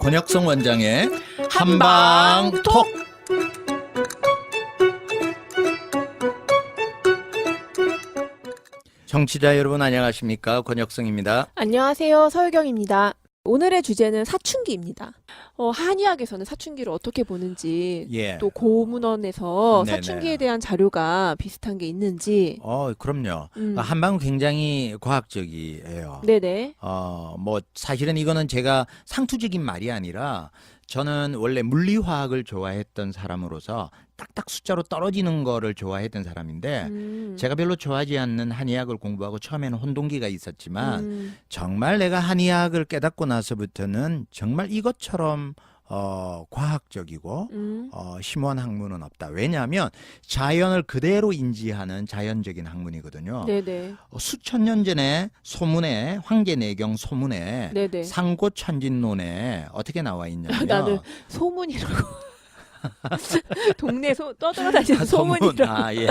권혁성 원장의 한방톡. 청취자 여러분 안녕하십니까 권혁성입니다. 안녕하세요. 서유경입니다. 오늘의 주제는 사춘기입니다. 어, 한의학에서는 사춘기를 어떻게 보는지, 예. 또 고문원에서 네네. 사춘기에 대한 자료가 비슷한 게 있는지. 어 그럼요. 음. 한방은 굉장히 과학적이에요. 네네. 어, 뭐 사실은 이거는 제가 상투적인 말이 아니라 저는 원래 물리화학을 좋아했던 사람으로서 딱딱 숫자로 떨어지는 거를 좋아했던 사람인데 음. 제가 별로 좋아하지 않는 한의학을 공부하고 처음에는 혼동기가 있었지만 음. 정말 내가 한의학을 깨닫고 나서부터는 정말 이것처럼 어, 과학적이고 음. 어, 심오한 학문은 없다. 왜냐하면 자연을 그대로 인지하는 자연적인 학문이거든요. 네네. 어, 수천 년 전에 소문에 황제내경 소문에 네네. 상고천진론에 어떻게 나와 있냐면 나는 소문이라고. 동네 소, 떠돌아다니는 소문이라고. 아, 예.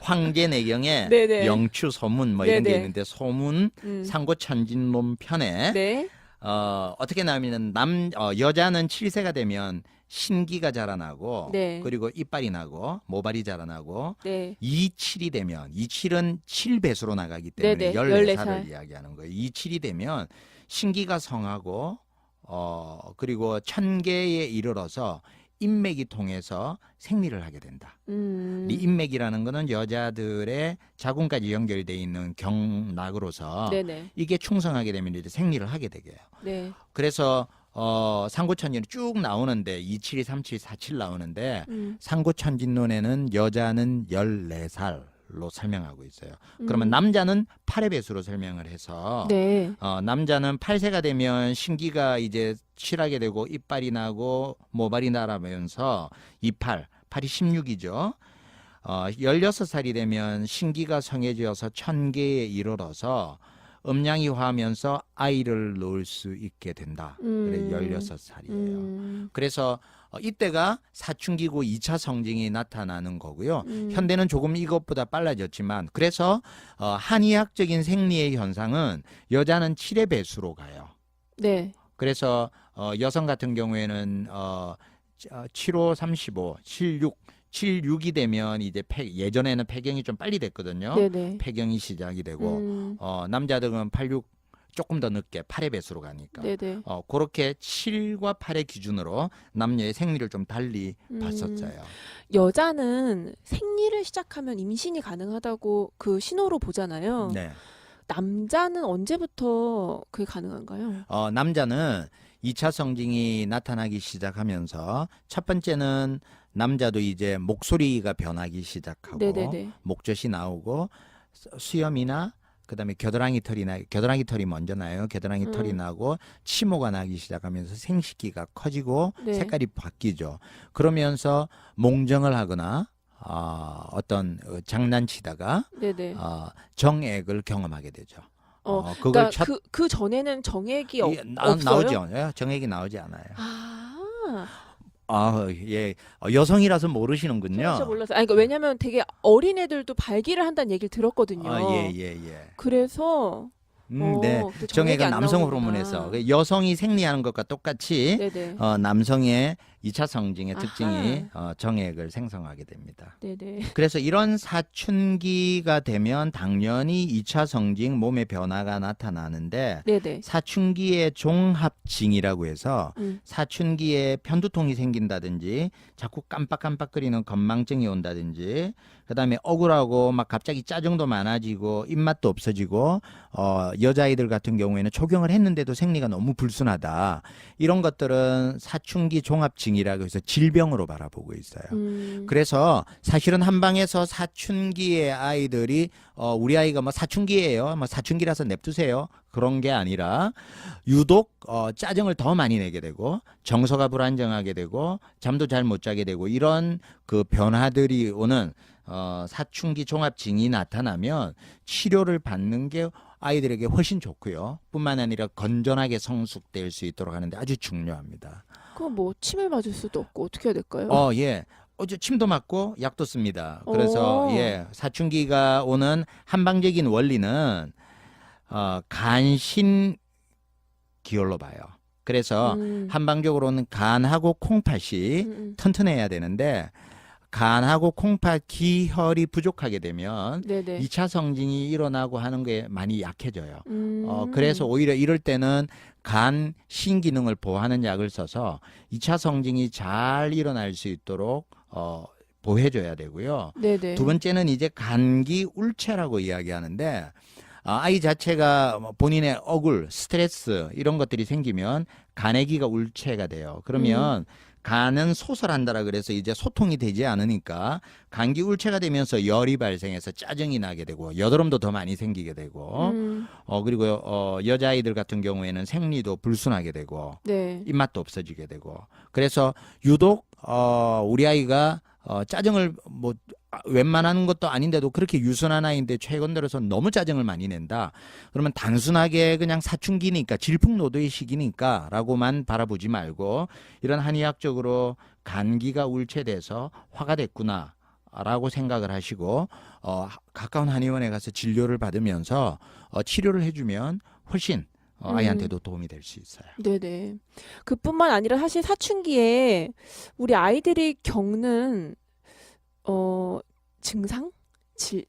황제내경에 네네. 영추 소문 뭐 이런 게 네네. 있는데 소문 음. 상고천진론 편에 네. 어, 어떻게 나오면 남 어, 여자는 7세가 되면 신기가 자라나고 네. 그리고 이빨이 나고 모발이 자라나고 네. 27이 되면 27은 7배수로 나가기 때문에 네네, 14살을 14살. 이야기하는 거예요. 27이 되면 신기가 성하고 어 그리고 천계에 이르러서 인맥이 통해서 생리를 하게 된다. 음. 이 인맥이라는 거는 여자들의 자궁까지 연결돼 있는 경락으로서 네네. 이게 충성하게 되면 이제 생리를 하게 되게 해요. 네. 그래서 어 상고천진이 쭉 나오는데 27, 37, 47 나오는데 음. 상고천진론에는 여자는 14살 로 설명하고 있어요. 그러면 음. 남자는 8의 배수로 설명을 해서 네. 어, 남자는 8세가 되면 신기가 이제 칠하게 되고 이빨이 나고 모발이 나라면서 이팔, 팔이 16이죠. 어, 16살이 되면 신기가 성해지어서 천계에 이르러서 음양이 화하면서 아이를 낳을 수 있게 된다. 그래 음. 16살이에요. 음. 그래서 어, 이때가 사춘기고 2차 성징이 나타나는 거고요. 음. 현대는 조금 이것보다 빨라졌지만 그래서 어, 한의학적인 생리의 현상은 여자는 7의 배수로 가요. 네. 그래서 어, 여성 같은 경우에는 어, 7호 35, 76, 76이 되면 이제 폐, 예전에는 폐경이 좀 빨리 됐거든요. 네네. 폐경이 시작이 되고 음. 어, 남자들은 86 조금 더 늦게 8의 배수로 가니까. 네네. 어, 그렇게 7과 8의 기준으로 남녀의 생리를 좀 달리 음. 봤었어요. 여자는 생리를 시작하면 임신이 가능하다고 그 신호로 보잖아요. 네. 남자는 언제부터 그게 가능한가요? 어, 남자는 2차 성징이 나타나기 시작하면서 첫 번째는 남자도 이제 목소리가 변하기 시작하고 네네네. 목젖이 나오고 수- 수염이나 그다음에 겨드랑이 털이 나 겨드랑이 털이 먼저 나요. 겨드랑이 털이 음. 나고 치모가 나기 시작하면서 생식기가 커지고 네. 색깔이 바뀌죠. 그러면서 몽정을 하거나 어, 어떤 어, 장난치다가 네네. 어, 정액을 경험하게 되죠. 어, 어, 그걸 그러니까 첫 그, 그 전에는 정액이 없, 나, 없어요? 나오죠. 예, 정액이 나오지 않아요. 아, 아, 예. 어, 여성이라서 저 모르시는군요. 진짜 몰랐어요. 아니, 그러니까 왜냐면 되게 어린 애들도 발기를 한다는 얘기를 들었거든요. 아, 예, 예, 예. 그래서 음, 어, 네. 정액이 정액은 안 남성 나오는구나. 호르몬에서 그 여성이 생리하는 것과 똑같이 네네. 어, 남성의 2차 성징의 아하. 특징이 어, 정액을 생성하게 됩니다. 네네. 그래서 이런 사춘기가 되면 당연히 2차 성징 몸의 변화가 나타나는데 네네. 사춘기의 종합징이라고 해서 음. 사춘기에 편두통이 생긴다든지 자꾸 깜빡깜빡거리는 건망증이 온다든지 그다음에 억울하고 막 갑자기 짜증도 많아지고 입맛도 없어지고 어 여자아이들 같은 경우에는 초경을 했는데도 생리가 너무 불순하다 이런 것들은 사춘기 종합증 이라고 해서 질병으로 바라보고 있어요. 음. 그래서 사실은 한방에서 사춘기의 아이들이 어 우리 아이가 뭐 사춘기예요. 뭐 사춘기라서 냅두세요. 그런 게 아니라 유독 어 짜증을 더 많이 내게 되고 정서가 불안정하게 되고 잠도 잘 못 자게 되고 이런 그 변화들이 오는 어 사춘기 종합증이 나타나면 치료를 받는 게 아이들에게 훨씬 좋고요. 뿐만 아니라 건전하게 성숙될 수 있도록 하는데 아주 중요합니다. 그거 뭐 침을 맞을 수도 없고 어떻게 해야 될까요? 어, 예. 어제 침도 맞고 약도 씁니다. 그래서 오. 예, 사춘기가 오는 한방적인 원리는 어, 간신 기혈로 봐요. 그래서 음. 한방적으로는 간하고 콩팥이 음, 음. 튼튼해야 되는데 간하고 콩팥 기혈이 부족하게 되면 네네. 이 2차 성징이 일어나고 하는 게 많이 약해져요. 음. 어, 그래서 오히려 이럴 때는 간 신기능을 보호하는 약을 써서 2차 성징이 잘 일어날 수 있도록 어, 보호해줘야 되고요. 네네. 두 번째는 이제 간기 울체라고 이야기하는데 아, 아이 자체가 뭐 본인의 억울, 스트레스 이런 것들이 생기면 간의 기가 울체가 돼요. 그러면 음. 간은 소설한다라 그래서 이제 소통이 되지 않으니까 간기 울체가 되면서 열이 발생해서 짜증이 나게 되고 여드름도 더 많이 생기게 되고 음. 어 그리고 어 여자 아이들 같은 경우에는 생리도 불순하게 되고 네. 입맛도 없어지게 되고 그래서 유독 어 우리 아이가 어 짜증을 뭐 아, 웬만한 것도 아닌데도 그렇게 유순한 아이인데 최근 들어서 너무 짜증을 많이 낸다. 그러면 단순하게 그냥 사춘기니까 질풍노도의 시기니까라고만 바라보지 말고 이런 한의학적으로 간기가 울체돼서 화가 됐구나. 라고 생각을 하시고 어 가까운 한의원에 가서 진료를 받으면서 어 치료를 해 주면 훨씬 어, 음. 아이한테도 도움이 될 수 있어요. 네네. 그뿐만 아니라 사실 사춘기에 우리 아이들이 겪는 어 증상, 질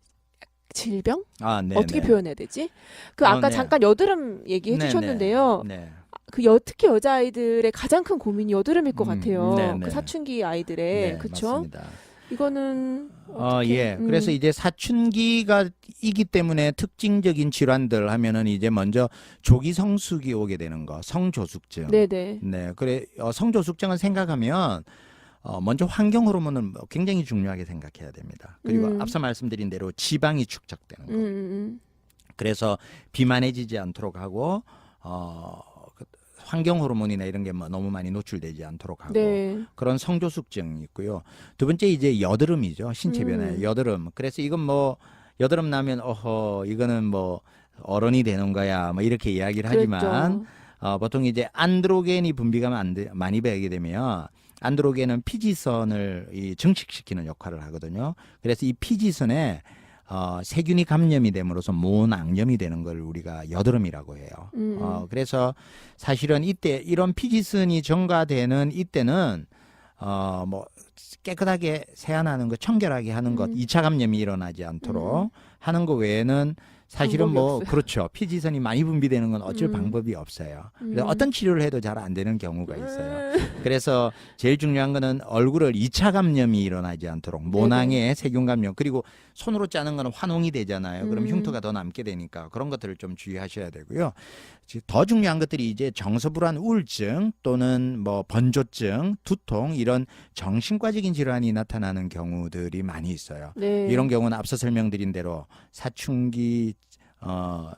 질병 아, 네. 어떻게 네. 표현해야 되지? 그 어, 아까 네. 잠깐 여드름 얘기해 네, 주셨는데요. 네. 그 여, 특히 여자 아이들의 가장 큰 고민이 여드름일 것 음, 같아요. 네, 네. 그 사춘기 아이들의 네, 그쵸? 맞습니다. 이거는 어, 어떻게- 예. 음. 그래서 이제 사춘기가 이기 때문에 특징적인 질환들 하면은 이제 먼저 조기 성숙이 오게 되는 거, 성조숙증. 네네. 네, 그래 어, 성조숙증을 생각하면 어, 먼저 환경 호르몬은 뭐 굉장히 중요하게 생각해야 됩니다. 그리고 음. 앞서 말씀드린 대로 지방이 축적되는 거. 음, 음, 그래서 비만해지지 않도록 하고 어, 그 환경 호르몬이나 이런 게 뭐 너무 많이 노출되지 않도록 음. 하고 네. 그런 성조숙증이 있고요. 두 번째 이제 여드름이죠. 신체 변화 음. 여드름. 그래서 이건 뭐 여드름 나면 어허 이거는 뭐 어른이 되는 거야 뭐 이렇게 이야기를 하지만 그랬죠. 어, 보통 이제 안드로겐이 분비가 안 돼- 많이 되게 되면 안드로겐은 피지선을 이 증식시키는 역할을 하거든요. 그래서 이 피지선에 어, 세균이 감염이 됨으로써 모낭염이 되는 걸 우리가 여드름이라고 해요. 음, 어, 그래서 사실은 이때 이런 피지선이 증가되는 이때는 어, 뭐 깨끗하게 세안하는 거 청결하게 하는 것 음. 이 2차 감염이 일어나지 않도록 하는 거 외에는 사실은 뭐 없어요. 그렇죠. 피지선이 많이 분비되는 건 어쩔 음. 방법이 없어요. 그래서 음. 어떤 치료를 해도 잘 안 되는 경우가 있어요. 음. 그래서 제일 중요한 거는 얼굴을 2차 감염이 일어나지 않도록 모낭에 세균 감염 그리고 손으로 짜는 거는 환홍이 되잖아요. 그럼 음. 흉터가 더 남게 되니까 그런 것들을 좀 주의하셔야 되고요. 지- 더 중요한 것들이 이제 정서불안 우울증 또는 뭐 번조증, 두통 이런 정신과 적인 질환이 나타나는 경우들이 많이 있어요. 네. 이런 경우는 앞서 설명드린 대로 사춘기 어.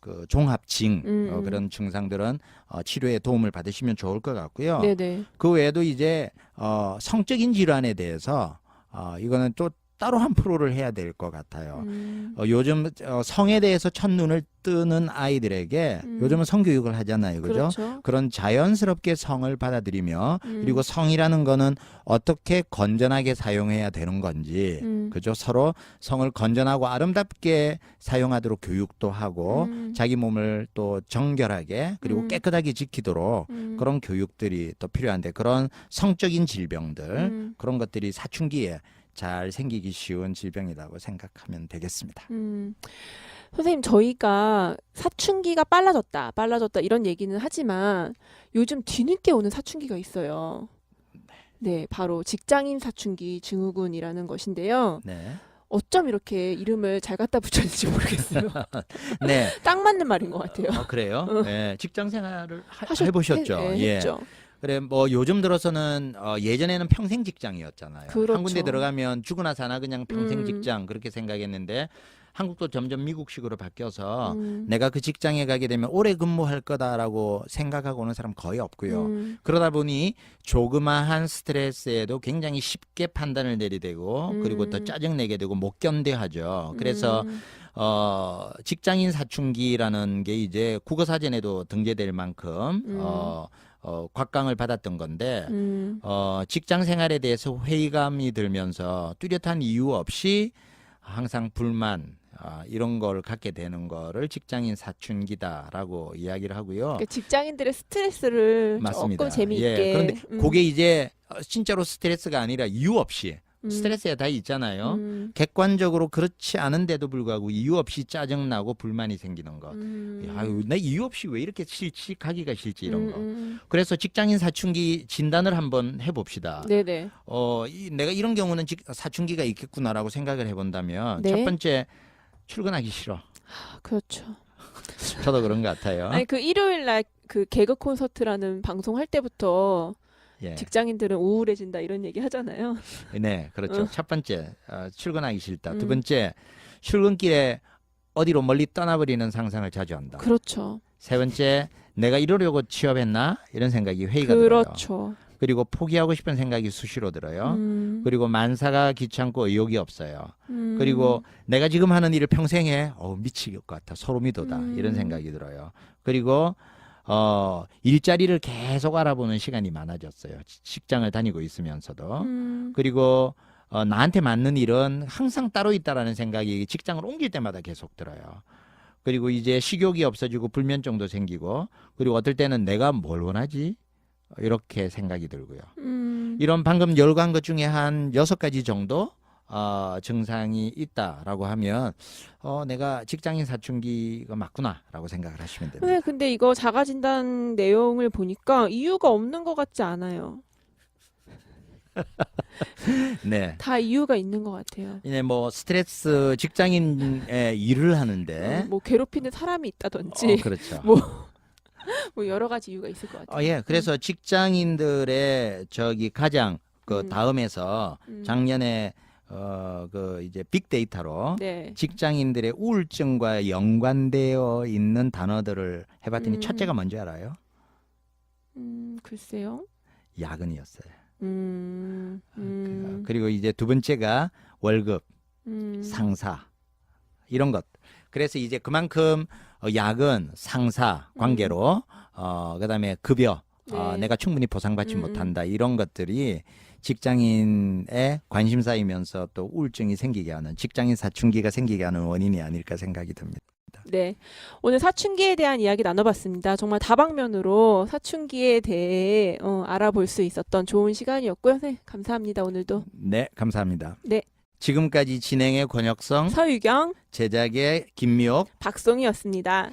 그 종합증 음, 어, 음. 그런 증상들은 어, 치료에 도움을 받으시면 좋을 것 같고요. 네네. 그 외에도 이제 어, 성적인 질환에 대해서 어, 이거는 또 따로 한 프로를 해야 될 것 같아요. 음. 어, 요즘 어, 성에 대해서 첫 눈을 뜨는 아이들에게 음. 요즘은 성교육을 하잖아요. 그죠? 그렇죠. 그런 자연스럽게 성을 받아들이며 음. 그리고 성이라는 거는 어떻게 건전하게 사용해야 되는 건지 음. 그죠? 서로 성을 건전하고 아름답게 사용하도록 교육도 하고 음. 자기 몸을 또 정결하게 그리고 음. 깨끗하게 지키도록 음. 그런 교육들이 또 필요한데 그런 성적인 질병들 음. 그런 것들이 사춘기에 잘 생기기 쉬운 질병이라고 생각하면 되겠습니다. 음. 선생님, 저희가 사춘기가 빨라졌다, 빨라졌다 이런 얘기는 하지만 요즘 뒤늦게 오는 사춘기가 있어요. 네, 바로 직장인 사춘기 증후군이라는 것인데요. 네. 어쩜 이렇게 이름을 잘 갖다 붙였는지 모르겠어요. 네. 딱 맞는 말인 것 같아요. 어, 그래요? 어. 네. 직장 생활을 하, 하셨- 해보셨죠? 해- 네, 예. 했죠. 그래 뭐 요즘 들어서는 어, 예전에는 평생 직장이었잖아요. 그렇죠. 한 군데 들어가면 죽으나 사나 그냥 평생 음. 직장 그렇게 생각했는데 한국도 점점 미국식으로 바뀌어서 음. 내가 그 직장에 가게 되면 오래 근무할 거다라고 생각하고 오는 사람 거의 없고요. 음. 그러다 보니 조그마한 스트레스에도 굉장히 쉽게 판단을 내리되고 그리고 더 음. 짜증 내게 되고 못 견뎌하죠. 그래서 음. 어 직장인 사춘기라는 게 이제 국어 사전에도 등재될 만큼 음. 어, 어 곽강을 받았던 건데 음. 어 직장 생활에 대해서 회의감이 들면서 뚜렷한 이유 없이 항상 불만 아, 이런 걸 갖게 되는 거를 직장인 사춘기다라고 이야기를 하고요. 그러니까 직장인들의 스트레스를 맞습니다. 조금 재미있게. 예, 그런데 음, 그게 이제 어, 진짜로 스트레스가 아니라 이유 없이 음, 스트레스에 다 있잖아요. 음, 객관적으로 그렇지 않은데도 불구하고 이유 없이 짜증 나고 불만이 생기는 것. 음, 아유, 나 이유 없이 왜 이렇게 싫지 가기가 싫지 이런 음, 거. 음. 그래서 직장인 사춘기 진단을 한번 해봅시다. 네네. 어, 이, 내가 이런 경우는 직- 사춘기가 있겠구나라고 생각을 해본다면 네. 첫 번째 출근하기 싫어. 아, 그렇죠. 저도 그런 것 같아요. 아니 그 일요일 날 그 개그 콘서트라는 방송 할 때부터 예. 직장인들은 우울해진다 이런 얘기 하잖아요. 네, 그렇죠. 어. 첫 번째 어, 출근하기 싫다. 두 음. 번째 출근길에 어디로 멀리 떠나버리는 상상을 자주 한다. 그렇죠. 세 번째 내가 이러려고 취업했나 이런 생각이 회의가 들어요. 그렇죠. 그리고 포기하고 싶은 생각이 수시로 들어요. 음, 그리고 만사가 귀찮고 의욕이 없어요. 음, 그리고 내가 지금 하는 일을 평생 해, 어 미칠 것 같아, 소름이 돋아 음. 이런 생각이 들어요. 그리고 어 일자리를 계속 알아보는 시간이 많아졌어요. 지- 직장을 다니고 있으면서도 음, 그리고 어, 나한테 맞는 일은 항상 따로 있다라는 생각이 직장을 옮길 때마다 계속 들어요. 그리고 이제 식욕이 없어지고 불면증도 생기고 그리고 어떨 때는 내가 뭘 원하지? 이렇게 생각이 들고요. 음, 이런 방금 열거한 것 중에 한 여섯 가지 정도 어, 증상이 있다라고 하면 어, 내가 직장인 사춘기가 맞구나라고 생각을 하시면 됩니다. 네, 근데 이거 자가 진단 내용을 보니까 이유가 없는 것 같지 않아요. 네. 다 이유가 있는 것 같아요. 이제 뭐 스트레스 직장인의 일을 하는데 어, 뭐 괴롭히는 사람이 있다든지 어, 그렇죠. 뭐, 뭐 여러 가지 이유가 있을 것 같아요. 어, 예. 그래서 직장인들의 저기 가장 그 음. 다음에서 음. 작년에 어 그 이제 빅데이터로 네. 직장인들의 우울증과 연관되어 있는 단어들을 해봤더니 음. 첫째가 뭔지 알아요? 음, 글쎄요. 야근이었어요. 음, 음, 그리고 이제 두 번째가 월급, 음, 상사 이런 것. 그래서 이제 그만큼 어, 야근, 상사 관계로 어 그다음에 급여 어, 음. 네. 내가 충분히 보상받지 음, 못한다 이런 것들이 직장인의 관심사이면서 또 우울증이 생기게 하는 직장인 사춘기가 생기게 하는 원인이 아닐까 생각이 듭니다. 네. 오늘 사춘기에 대한 이야기 나눠봤습니다. 정말 다방면으로 사춘기에 대해 어, 알아볼 수 있었던 좋은 시간이었고요. 네, 감사합니다. 오늘도. 네, 감사합니다. 네. 지금까지 진행의 권혁성, 서유경, 제작의 김미옥, 박송이었습니다.